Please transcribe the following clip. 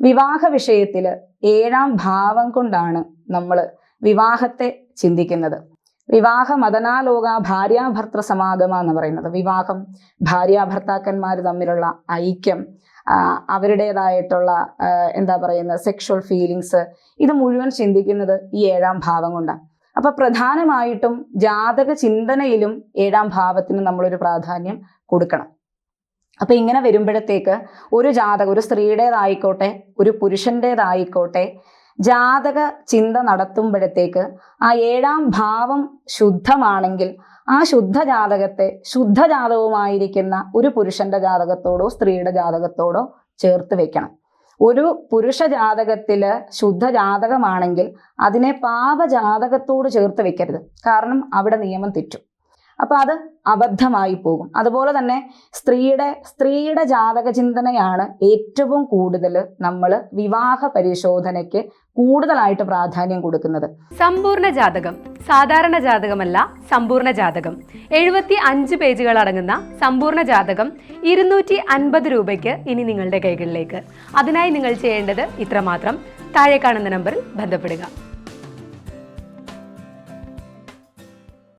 വിവാഹ വിഷയത്തിൽ ഏഴാം ഭാവം കൊണ്ടാണ് നമ്മൾ വിവാഹത്തെ ചിന്തിക്കുന്നത്. വിവാഹ മതനാലോക ഭാര്യാഭർത്തൃ സമാഗമ എന്ന് പറയുന്നത്. വിവാഹം ഭാര്യാഭർത്താക്കന്മാർ തമ്മിലുള്ള ഐക്യം അവരുടേതായിട്ടുള്ള എന്താ പറയുന്ന സെക്ഷുവൽ ഫീലിങ്സ് ഇത് മുഴുവൻ ചിന്തിക്കുന്നത് ഈ ഏഴാം ഭാവം കൊണ്ടാണ്. അപ്പൊ പ്രധാനമായിട്ടും ജാതക ചിന്തനയിലും ഏഴാം ഭാവത്തിന് നമ്മളൊരു പ്രാധാന്യം കൊടുക്കണം. അപ്പൊ ഇങ്ങനെ വരുമ്പോഴത്തേക്ക് ഒരു ജാതക ഒരു സ്ത്രീയുടേതായിക്കോട്ടെ ഒരു പുരുഷന്റെതായിക്കോട്ടെ ജാതക ചിന്ത നടത്തുമ്പോഴത്തേക്ക് ആ ഏഴാം ഭാവം ശുദ്ധമാണെങ്കിൽ ആ ശുദ്ധ ജാതകത്തെ ശുദ്ധ ജാതകവുമായിരിക്കുന്ന ഒരു പുരുഷന്റെ ജാതകത്തോടോ സ്ത്രീയുടെ ജാതകത്തോടോ ചേർത്ത് വെക്കണം. ഒരു പുരുഷ ജാതകത്തിൽ ശുദ്ധ ജാതകമാണെങ്കിൽ അതിനെ പാപ ജാതകത്തോട് ചേർത്ത് വെക്കരുത്. കാരണം അവിടെ നിയമം തെറ്റും. അപ്പൊ അത് അബദ്ധമായി പോകും. അതുപോലെ തന്നെ സ്ത്രീയുടെ സ്ത്രീയുടെ ജാതക ചിന്തനയാണ് ഏറ്റവും കൂടുതൽ നമ്മൾ വിവാഹ പരിശോധനയ്ക്ക് കൂടുതലായിട്ട് പ്രാധാന്യം കൊടുക്കുന്നത്. സമ്പൂർണ ജാതകം സാധാരണ ജാതകമല്ല സമ്പൂർണ ജാതകം. എഴുപത്തി അഞ്ച് പേജുകൾ അടങ്ങുന്ന സമ്പൂർണ ജാതകം ഇരുന്നൂറ്റി അൻപത് രൂപയ്ക്ക് ഇനി നിങ്ങളുടെ കൈകളിലേക്ക്. അതിനായി നിങ്ങൾ ചെയ്യേണ്ടത് ഇത്രമാത്രം. താഴെ കാണുന്ന നമ്പറിൽ ബന്ധപ്പെടുക.